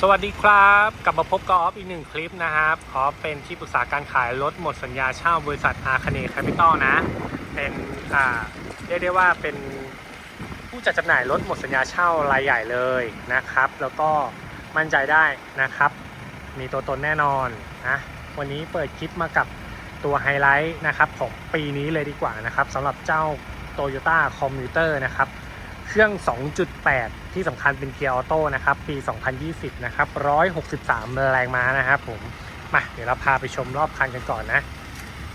สวัสดีครับ กลับมาพบกับออฟอีกหนึ่งคลิปนะครับออฟเป็นที่ปรึกษาการขายรถหมดสัญญาเช่าบริษัทอาคเนย์แคปิตอลนะ เป็นอ่าเรียกได้ว่าเป็นผู้จัดจำหน่ายรถหมดสัญญาเช่ารายใหญ่เลยนะครับ แล้วก็มั่นใจได้นะครับ มีตัวตนแน่นอนนะวันนี้เปิดคลิปมากับตัวไฮไลท์นะครับของปีนี้เลยดีกว่านะครับสำหรับเจ้า Toyota Commuter นะครับ เครื่อง 2.8 ที่สำคัญเป็นเกียร์ออโต้นะครับ ปี 2020 นะครับ 163 แรงม้านะครับผม มาเดี๋ยวเราพาไปชมรอบคันกันก่อนนะ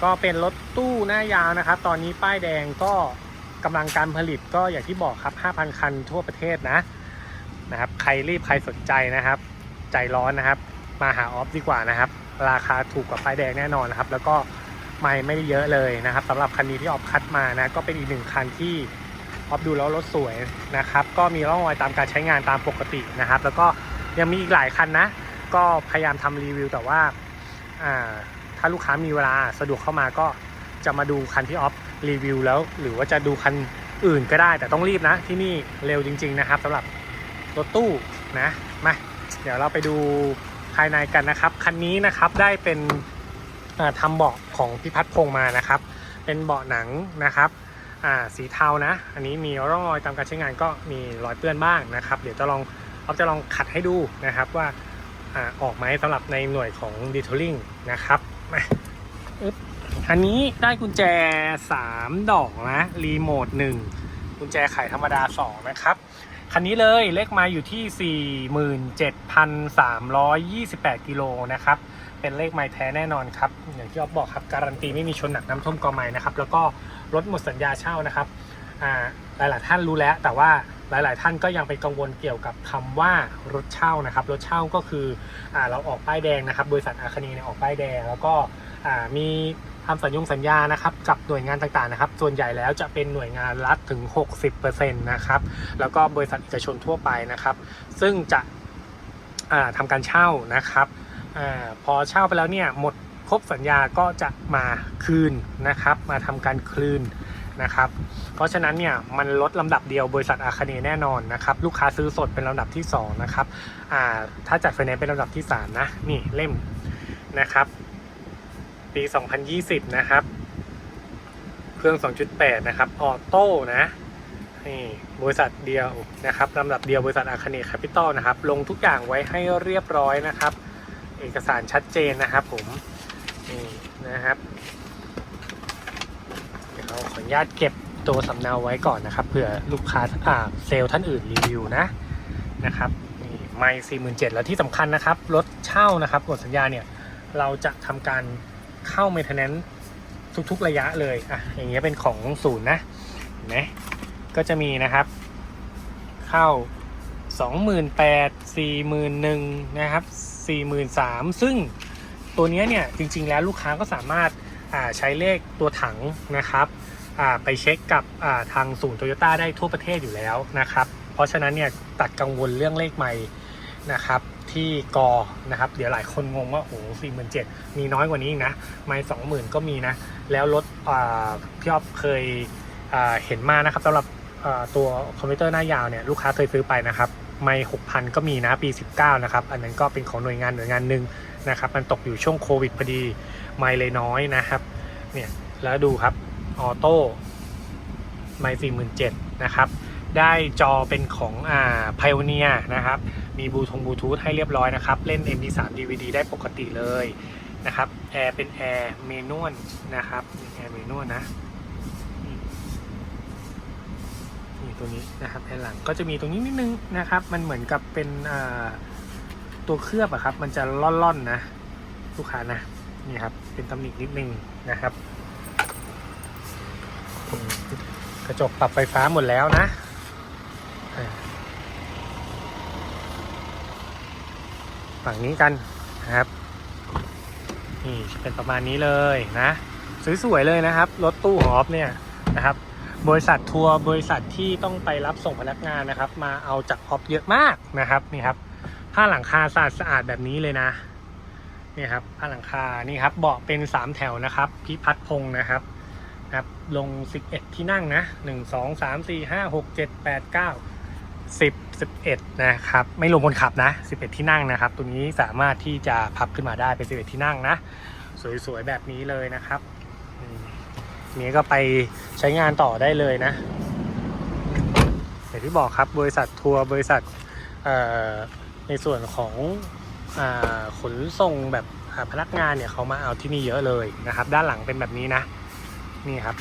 ก็เป็นรถตู้หน้ายาวนะครับ ตอนนี้ป้ายแดงก็กำลังการผลิตก็อย่างที่บอกครับ 5,000 คันทั่วประเทศนะนะครับ ใครรีบใครสนใจนะครับ ใจร้อนนะครับ มาหาออฟดีกว่านะครับ ราคาถูกกว่าป้ายแดงแน่นอนนะครับ แล้วก็ไม่ไม่ได้เยอะเลยนะครับสำหรับคันนี้ที่ออฟคัดมานะ ก็เป็นอีกหนึ่งคันที่ ออฟดูแล้วรถสวยนะครับ ก็มีร่องรอยตามการใช้งานตามปกตินะครับ แล้วก็ยังมีอีกหลายคันนะ ก็พยายามทำรีวิว แต่ว่าถ้าลูกค้ามีเวลาสะดวกเข้ามาก็จะมาดูคันที่ออฟรีวิวแล้ว หรือว่าจะดูคันอื่นก็ได้ แต่ต้องรีบนะ ที่นี่เร็วจริง ๆ นะครับสำหรับรถตู้นะมาเดี๋ยวเราไปดูภายในกันนะครับ คันนี้นะครับได้เป็นอ่าทำเบาะของพิพัฒน์พงมานะครับ เป็นเบาะหนังนะครับ สีเทานะ อันนี้มีร่องรอยตามการใช้งานก็มีรอยเปื้อนบ้างนะครับ เดี๋ยวจะลองเราจะลองขัดให้ดูนะครับว่าอ่าออกไหมสำหรับในหน่วยของดีทลลิงนะครับมาอึ๊บอันนี้ได้กุญแจ 3 ดอกนะรีโมท1กุญแจไขธรรมดา 2 นะครับ คันนี้เลยเลขไมาอยู่ที่ 47,328 กิโลนะครับ เป็นเลขไม้แท้แน่นอนครับ อย่างที่อ๊อฟบอกครับ การันตีไม่มีชนหนักน้ำท่วมกอไม้นะครับ แล้วก็รถหมดสัญญาเช่านะครับอ่าหลาย ๆ ท่านรู้แล้ว แต่ว่าหลาย ๆ ท่านก็ยังไปกังวลเกี่ยวกับคำว่ารถเช่านะครับ รถเช่าก็คืออเราออกป้ายแดงนะครับ บริษัทอาคานีเนี่ยออกป้ายแดง แล้วก็มี ทำสัญญงสัญญานะครับกับหน่วยงานต่างๆนะครับ ส่วนใหญ่แล้วจะเป็นหน่วยงานรัฐถึง 60%นะครับแล้วก็บริษัทเอกชนทั่วไปนะครับ ซึ่งจะอ่าทำการเช่านะครับอพอเช่าไปแล้วเนี่ยหมดครบสัญญาก็จะมาคืนนะครับ มาทำการคืนนะครับ เพราะฉะนั้นเนี่ยมันลดลำดับเดียวบริษัทอาคาเนแน่นอนนะครับ ลูกค้าซื้อสดเป็นลำดับที่ 2 นะครับถ้าจัดไฟแนนซ์เป็นลำดับที่ 3 นะ นี่เล่มนะครับ ปี 2020 นะครับ เครื่อง 2.8 นะครับ ออโต้นะนี่บริษัทเดียวนะครับลำดับเดียวบริษัทอาคเนแคปิตอลนะครับ ลงทุกอย่างไว้ให้เรียบร้อยนะครับ เอกสารชัดเจนนะครับผมนี่นะครับเดี๋ยวเราขออนุญาตเก็บตัวสำเนาไว้ก่อนนะครับเผื่อลูกค้าอ่าเซลล์ท่านอื่นรีวิวนะนะครับนี่ไม่สี่หมื่นเจ็ดแล้วที่สำคัญนะครับรถเช่านะครับกดสัญญาเนี่ยเราจะทำการ เข้าเมนเทนแนนทุกๆระยะเลยอะอย่างเงี้ยเป็นของศูนย์นะเห็นไหมก็จะมีนะครับ เข้า 28,000 41,000นะครับ43,000 ซึ่งตัวเนี้ยเนี่ยจริงๆแล้วลูกค้าก็สามารถอ่าใช้เลขตัวถังนะครับอ่าไปเช็คกับอ่าทางศูนย์โตโยต้าได้ทั่วประเทศอยู่แล้วนะครับ เพราะฉะนั้นเนี่ยตัดกังวลเรื่องเลขไม่นะครับ ที่กอนะครับ เดี๋ยวหลายคนงงว่าโอ้สี่หมื่นเจ็ดมีน้อยกว่านี้อีกนะไม่สองหมื่นก็มีนะ แล้วรถอ่าพี่อ๊อฟเคยอ่าเห็นมานะครับสำหรับอ่อตัวคอมพิวเตอร์หน้ายาวเนี่ยลูกค้าเคยซื้อไปนะครับไม่หกพันก็มีนะปี 19 นะครับ อันนั้นก็เป็นของหน่วยงานหน่วยงานหนึ่งนะครับ มันตกอยู่ช่วงโควิดพอดีไม่เลยน้อยนะครับเนี่ยแล้วดูครับออโต้ไม่สี่หมื่นเจ็ดนะครับ ได้จอเป็นของอ่า Pioneer นะครับ มีบลูทงบลูทูธให้เรียบร้อยนะครับ เล่น MP3 DVD ได้ปกติเลยนะครับแอร์เป็นแอร์เมนวลนะครับแอร์เมนวลนะนี่ตัวนี้นะครับด้านหลังก็จะมีตรงนี้นิดนึงนะครับ มันเหมือนกับเป็นตัวเคลือบอะครับ มันจะล่อนๆนะลูกค้านะนี่ครับเป็นตำหนินิดนึงนะครับ กระจกปรับไฟฟ้าหมดแล้วนะอ่า ฝั่งนี้กันนะครับนี่เป็นประมาณนี้เลยนะ สวยๆเลยนะครับ รถตู้ของออฟเนี่ยนะครับ บริษัททัวร์บริษัทที่ต้องไปรับส่งพนักงานนะครับ มาเอาจากออฟเยอะมากนะครับนี่ครับผ้าหลังคาสะอาดสะอาดแบบนี้เลยนะนี่ครับผ้าหลังคานี่ครับเบาะเป็น 3 แถวนะครับ พิพัฒน์พงศ์นะครับนะครับลง 11 ที่นั่งนะ 1 2 3 4 5 6 7 8 9 10 11 นะครับ ไม่รวมคนขับนะ 11 ที่นั่งนะครับ ตัวนี้สามารถที่จะพับขึ้นมาได้เป็น 11 ที่นั่งนะ สวยๆ แบบนี้เลยนะครับนี้ก็ไปใช้งานต่อได้เลยนะอย่างที่บอกครับบริษัททัวร์บริษัทในส่วนของอขนส่งแบบอ่าพนักงานเนี่ยเขามาเอาที่นี่เยอะเลยนะครับ ด้านหลังเป็นแบบนี้นะ นี่ครับ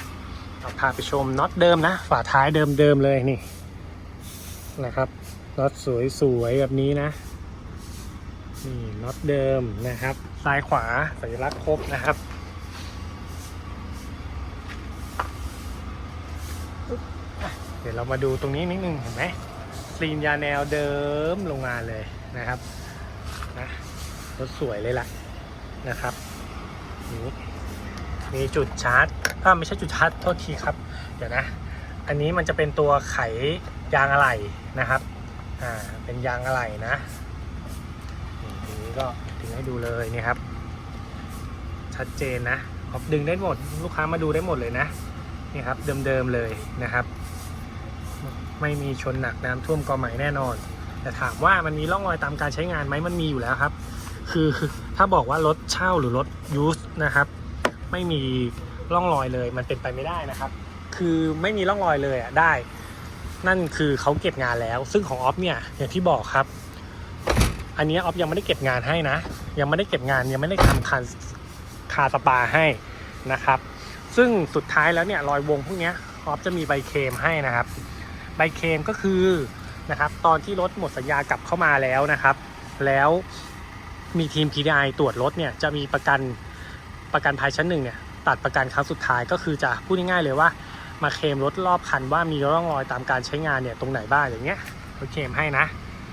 เอาพาไปชมน็อตเดิมนะ ฝาท้ายเดิมๆเลยนี่นะครับ น็อตสวยๆแบบนี้นะ นี่น็อตเดิมนะครับ ซ้ายขวาสัญลักษณ์ครบนะครับเดี๋ยวเรามาดูตรงนี้นิดนึงเห็นไหมซีนยาแนวเดิมโรงงานเลยนะครับนะรถสวยเลยล่ะนะครับนี่มีจุดชาร์จอ่าไม่ใช่จุดชาร์จโทษทีครับ เดี๋ยวนะ อันนี้มันจะเป็นตัวไขยางอะไหล่นะครับ อ่าเป็นยางอะไหล่นะทีนี้ก็ถึงให้ดูเลยนี่ครับ ชัดเจนนะออฟดึงได้หมดลูกค้ามาดูได้หมดเลยนะนี่ครับเดิมๆเลยนะครับ ไม่มีชนหนักน้ำท่วมกอไหม่แน่นอน แต่ถามว่ามันมีร่องรอยตามการใช้งานไหมมันมีอยู่แล้วครับ คือถ้าบอกว่ารถเช่าหรือรถยูสนะครับ ไม่มีร่องรอยเลยมันเป็นไปไม่ได้นะครับ คือไม่มีร่องรอยเลยอะได้ นั่นคือเขาเก็บงานแล้ว ซึ่งของออฟเนี่ยอย่างที่บอกครับ อันนี้ออฟยังไม่ได้เก็บงานให้นะ ยังไม่ได้เก็บงานยังไม่ได้ทำคาคาสปาให้นะครับ ซึ่งสุดท้ายแล้วเนี่ยรอยวงพวกนี้ออฟจะมีใบเคลมให้นะครับ ใบเคลมก็คือนะครับตอนที่รถหมดสัญญากลับเข้ามาแล้วนะครับ แล้วมีทีม PDI ตรวจรถเนี่ยจะมีประกันประกันภัยชั้นหนึ่งเนี่ยตัดประกันครั้งสุดท้ายก็คือจะพูดง่ายๆเลยว่า มาเคลมรถรอบคันว่ามีร่องรอยตามการใช้งานเนี่ยตรงไหนบ้างอย่างเงี้ยเขาเคลมให้นะ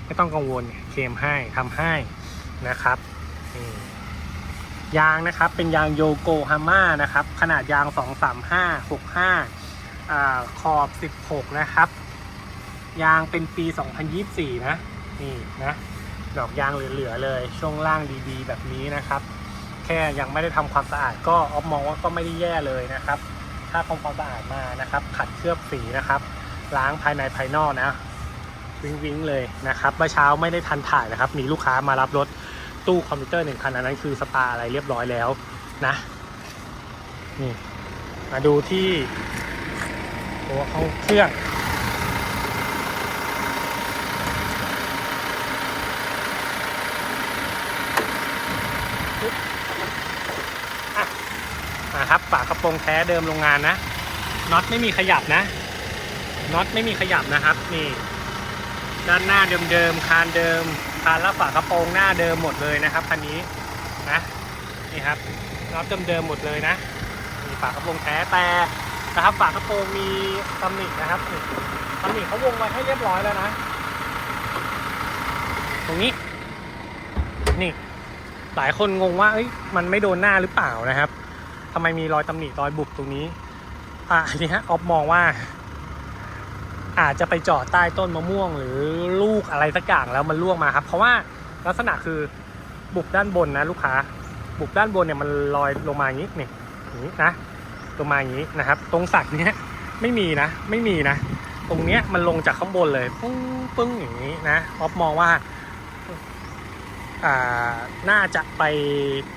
ไม่ต้องกังวลเคลมให้ทำให้นะครับยางนะครับเป็นยางโยโกฮาม่านะครับ ขนาดยาง 235 65อ่าขอบ 16 นะครับ ยางเป็นปี 2024 นะ นี่นะดอกยางเหลือๆเลย ช่วงล่างดีๆ แบบนี้นะครับ แค่ยังไม่ได้ทำความสะอาดก็ออฟมองว่าก็ไม่ได้แย่เลยนะครับ ค่าทำความสะอาดมานะครับ ขัดเคลือบสีนะครับ ล้างภายในภายนอกนะวิ้งวิ้งเลยนะครับเมื่อเช้าไม่ได้ทันถ่ายนะครับ มีลูกค้ามารับรถตู้คอมพิวเตอร์หนึ่งคันอันนั้นคือสปาอะไรเรียบร้อยแล้วนะนี่มาดูที่ตัวเข้าเครื่อง อะนะครับ ฝากระโปรงแท้เดิมโรงงานนะน็อตไม่มีขยับนะน็อตไม่มีขยับนะครับนี่ด้านหน้าเดิมๆคานเดิมคานและฝากระโปรงหน้าเดิมหมดเลยนะครับคันนี้นะนี่ครับน็อตเดิมๆหมดเลยนะมีฝากระโปรงแท้แต่นะครับฝากระโปรงมีตำหนินะครับตำหนิเขาวงไว้ให้เรียบร้อยแล้วนะตรงนี้นี่หลายคนงงว่าเอ้ยมันไม่โดนหน้าหรือเปล่านะครับำไมมีรอยตำหนิรอยบุบตรงนี้ อะอันนี้ฮะออฟมองว่า อาจจะไปจอดใต้ต้นมะม่วง หรือลูกอะไรสักอย่างแล้วมันล่วงมาครับ เพราะว่าลักษณะคือบุบด้านบนนะลูกค้า บุบด้านบนเนี่ยมันลอยลงมาอย่างนี้นี่อย่างนี้นะลงมาอย่างนี้นะครับ ตรงสักเนี้ยไม่มีนะ ไม่มีนะ ตรงเนี้ยมันลงจากข้างบนเลยปึ้งปึ้งอย่างนี้นะออฟมองว่าอ่าน่าจะไป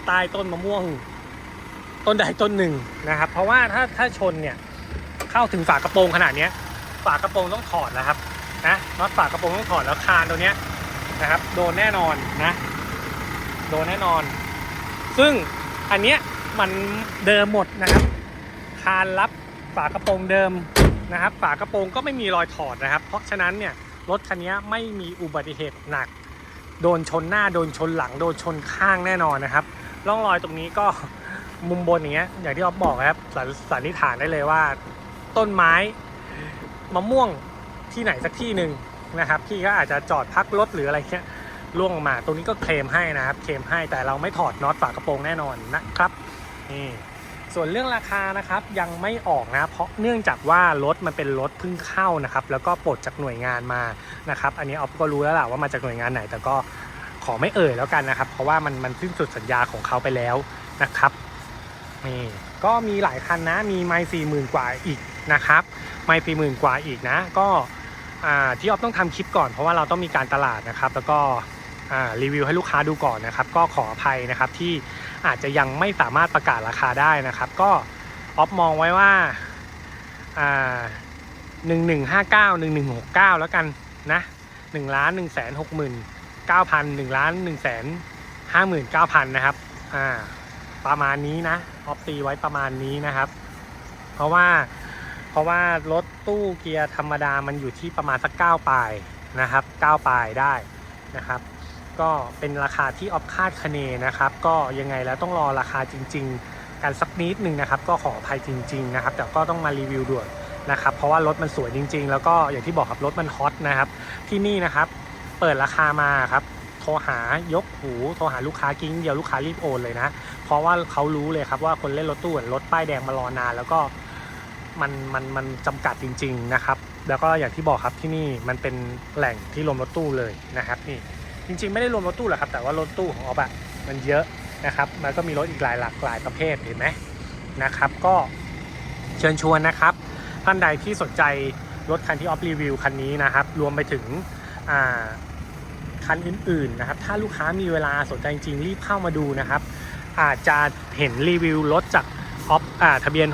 ใต้ต้นมะม่วง ต้นใดต้นหนึ่งนะครับ เพราะว่าถ้าถ้าชนเนี่ยเข้าถึงฝากระโปรงขนาดนี้ฝากระโปรงต้องถอดแล้วครับนะน็อตฝากระโปรงต้องถอดแล้วคานตัวเนี้ยนะครับ โดนแน่นอนนะโดนแน่นอน ซึ่งอันเนี้ยมันเดิมหมดนะครับ คานรับฝากระโปรงเดิมนะครับ ฝากระโปรงก็ไม่มีรอยถอดนะครับ เพราะฉะนั้นเนี่ยรถคันนี้ไม่มีอุบัติเหตุหนัก โดนชนหน้าโดนชนหลัง โดนชนข้างแน่นอนนะครับร่องรอยตรงนี้ก็ มุมบนอย่างเงี้ยอย่างที่อ๊อฟบอกครับสันสันนิษฐานได้เลยว่า ต้นไม้มะม่วงที่ไหนสักที่หนึ่งนะครับพี่ก็อาจจะจอดพักรถหรืออะไรเงี้ยล่วงลงมาตรงนี้ก็เคลมให้นะครับ เคลมให้แต่เราไม่ถอดน็อตฝากระโปรงแน่นอนนะครับนี่ส่วนเรื่องราคานะครับยังไม่ออกนะเพราะเนื่องจากว่ารถมันเป็นรถเพิ่งเข้านะครับ แล้วก็ปลดจากหน่วยงานมานะครับ อันนี้ออฟก็รู้แล้วแหละว่ามาจากหน่วยงานไหน แต่ก็ขอไม่เอ่ยแล้วกันนะครับ เพราะว่ามันมันสิ้นสุดสัญญาของเขาไปแล้วนะครับ นี่ก็มีหลายคันนะมีไมล์สี่หมื่นกว่าอีกนะครับไมล์สี่หมื่นกว่าอีกนะ ก็ที่ออฟต้องทำคลิปก่อนเพราะว่าเราต้องมีการตลาดนะครับ แล้วก็รีวิวให้ลูกค้าดูก่อนนะครับ ก็ขออภัยนะครับที่อาจจะยังไม่สามารถประกาศราคาได้นะครับ ก็ออฟมองไว้ว่าหนึ่งหนึ่งห้าเก้าหนึ่งหนึ่งหกเก้าแล้วกันนะหนึ่งล้านหนึ่งแสนหกหมื่นเก้าพันหนึ่งล้านหนึ่งแสนห้าหมื่นเก้าพันนะครับอ่า ประมาณนี้นะออฟตีไว้ประมาณนี้นะครับ เพราะว่าเพราะว่ารถตู้เกียร์ธรรมดามันอยู่ที่ประมาณสักเก้าปลายนะครับเก้าปลายได้นะครับ ก็เป็นราคาที่ออฟคาดคะเนนะครับ ก็ยังไงแล้วต้องรอราคาจริง ๆ กันสักนิดหนึ่งนะครับ ก็ขออภัยจริง ๆ นะครับ แต่ก็ต้องมารีวิวด่วนนะครับ เพราะว่ารถมันสวยจริง ๆ แล้วก็อย่างที่บอกครับรถมันฮอตนะครับ ที่นี่นะครับ เปิดราคามาครับโทรหายกหูโทรหาลูกค้ากิ้งเดียวลูกค้ารีบโอนเลยนะ ราะว่าเขารู้เลยครับว่าคนเล่นรถตู้รถป้ายแดงมารอนาน แล้วก็มันมันมันจำกัดจริง ๆนะครับ แล้วก็อย่างที่บอกครับที่นี่มันเป็นแหล่งที่รวมรถตู้เลยนะครับนี่จริง ๆ ไม่ได้รวมรถตู้หรอกครับ แต่ว่ารถตู้ของออฟอะมันเยอะนะครับ มันก็มีรถอีกหลายหลากหลายประเภทเห็นไหมนะครับ ก็เชิญชวนนะครับท่านใดที่สนใจรถคันที่ออฟรีวิวคันนี้นะครับ รวมไปถึงอ่าคันอื่นๆนะครับ ถ้าลูกค้ามีเวลาสนใจจริงๆรีบเข้ามาดูนะครับ อาจจะเห็นรีวิวรถจากออฟอ่าทะเบียน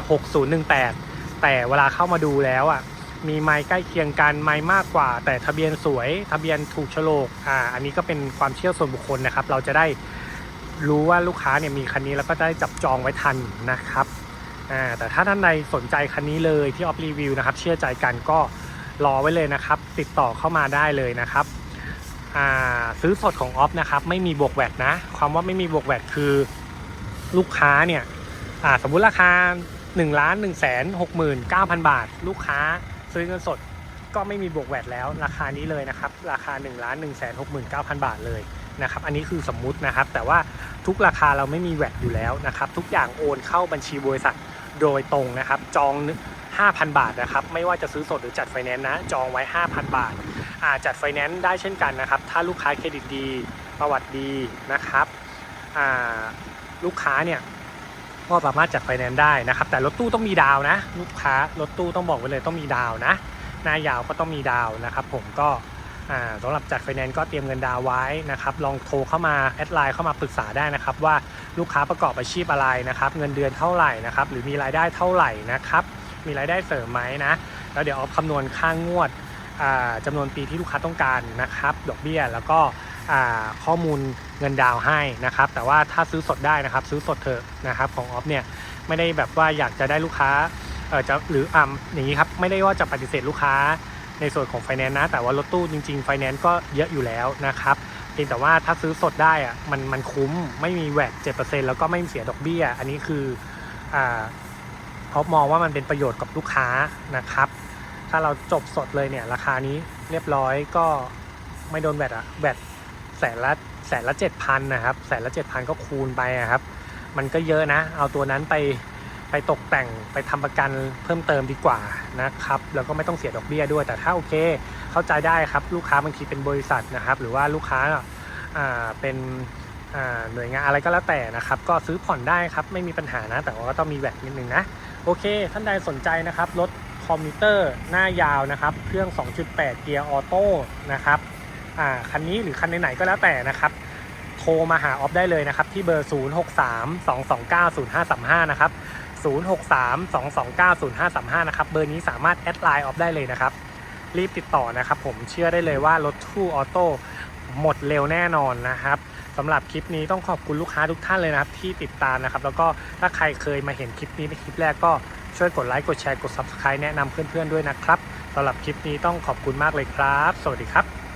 6018 แต่เวลาเข้ามาดูแล้วอะมีไม้ใกล้เคียงกันไม้มากกว่า แต่ทะเบียนสวย ทะเบียนถูกโฉลกอ่าอันนี้ก็เป็นความเชื่อส่วนบุคคลนะครับ เราจะได้รู้ว่าลูกค้าเนี่ยมีคันนี้แล้วก็จะได้จับจองไว้ทันนะครับอ่าแต่ถ้าท่านใดสนใจคันนี้เลยที่ออฟรีวิวนะครับ เชื่อใจกันก็รอไว้เลยนะครับ ติดต่อเข้ามาได้เลยนะครับอ่าซื้อสดของออฟนะครับไม่มีบวกแวดนะ ความว่าไม่มีบวกแวดคือ ลูกค้าเนี่ยสมมุติราคา1ล้าน1 6 9 0 0 0บาท ลูกค้าซื้อเงินสดก็ไม่มีบวกแวดแล้วราคานี้เลยนะครับ ราคา1ล้าน1 6 9 0 0 0บาทเลยนะครับ อันนี้คือสมมุตินะครับ แต่ว่าทุกราคาเราไม่มีแวดอยู่แล้วนะครับ ทุกอย่างโอนเข้าบัญชีบริษัทโดยตรงนะครับ จอง 5,000 บาทนะครับ ไม่ว่าจะซื้อสดหรือจัดไฟแนนซ์นะ จองไว้ 5,000 บาทอาจัดไฟแนนซ์ได้เช่นกันนะครับ ถ้าลูกค้าเครดิตดี ประวัติดีนะครับ ลูกค้าเนี่ยก็สามารถจัดไฟแนนซ์ได้นะครับ แต่รถตู้ต้องมีดาวนะ ลูกค้ารถตู้ต้องบอกไว้เลยต้องมีดาวนะ หน้ายาวก็ต้องมีดาวนะครับ ผมก็สำหรับจัดไฟแนนซ์ก็เตรียมเงินดาวไว้นะครับ ลองโทรเข้ามาแอดไลน์เข้ามาปรึกษาได้นะครับ ว่าลูกค้าประกอบอาชีพอะไรนะครับ เงินเดือนเท่าไหร่นะครับ หรือมีรายได้เท่าไหร่นะครับ มีรายได้เสริมไหมนะ แล้วเดี๋ยวเอาคำนวณค่างงวดอ่าจำนวนปีที่ลูกค้าต้องการนะครับ ดอกเบี้ยแล้วก็ข้อมูล เงินดาวให้นะครับ แต่ว่าถ้าซื้อสดได้นะครับ ซื้อสดเถอะนะครับของออฟเนี่ยไม่ได้แบบว่าอยากจะได้ลูกค้าเออจะหรืออ่าอย่างนี้ครับไม่ได้ว่าจะปฏิเสธลูกค้าในส่วนของไฟแนนซ์นะ แต่ว่ารถตู้จริงๆไฟแนนซ์ก็เยอะอยู่แล้วนะครับเพียงแต่ว่าถ้าซื้อสดได้อะมันมันคุ้มไม่มีแวดเจ็ดเปอร์เซ็นต์แล้วก็ไม่มีเสียดอกเบี้ย อันนี้คืออ่าเขามองว่ามันเป็นประโยชน์กับลูกค้านะครับ ถ้าเราจบสดเลยเนี่ยราคานี้เรียบร้อยก็ไม่โดนแบตอะแบตแสนละ แสนละเจ็ดพันนะครับแสนละเจ็ดพันก็คูณไปอะครับ มันก็เยอะนะ เอาตัวนั้นไปไปตกแต่งไปทำประกันเพิ่มเติมดีกว่านะครับแล้วก็ไม่ต้องเสียดอกเบี้ยด้วย แต่ถ้าโอเค เข้าใจได้ครับลูกค้าบางทีเป็นบริษัทนะครับ หรือว่าลูกค้าอ่าเป็นอ่าหน่วยงานอะไรก็แล้วแต่นะครับ ก็ซื้อผ่อนได้ครับไม่มีปัญหานะ แต่ว่าก็ต้องมีแบตนิดนึงนะโอเค ท่านใดสนใจนะครับรถคอมพิวเตอร์หน้ายาวนะครับ เครื่อง 2.8 เกียร์ออโต้นะครับ คันนี้หรือคันไหนๆก็แล้วแต่นะครับ โทรมาหาออฟได้เลยนะครับ ที่เบอร์ 0632290535 นะครับ 0632290535 นะครับ เบอร์นี้สามารถแอดไลน์ออฟได้เลยนะครับ รีบติดต่อนะครับ ผมเชื่อได้เลยว่ารถทู่ออโต้หมดเร็วแน่นอนนะครับสำหรับคลิปนี้ต้องขอบคุณลูกค้าทุกท่านเลยนะครับ ที่ติดตามนะครับ แล้วก็ถ้าใครเคยมาเห็นคลิปนี้เป็นคลิปแรกก็ช่วยกดไลค์กดแชร์กด subscribe แนะนำเพื่อนๆด้วยนะครับสำหรับคลิปนี้ต้องขอบคุณมากเลยครับ สวัสดีครับ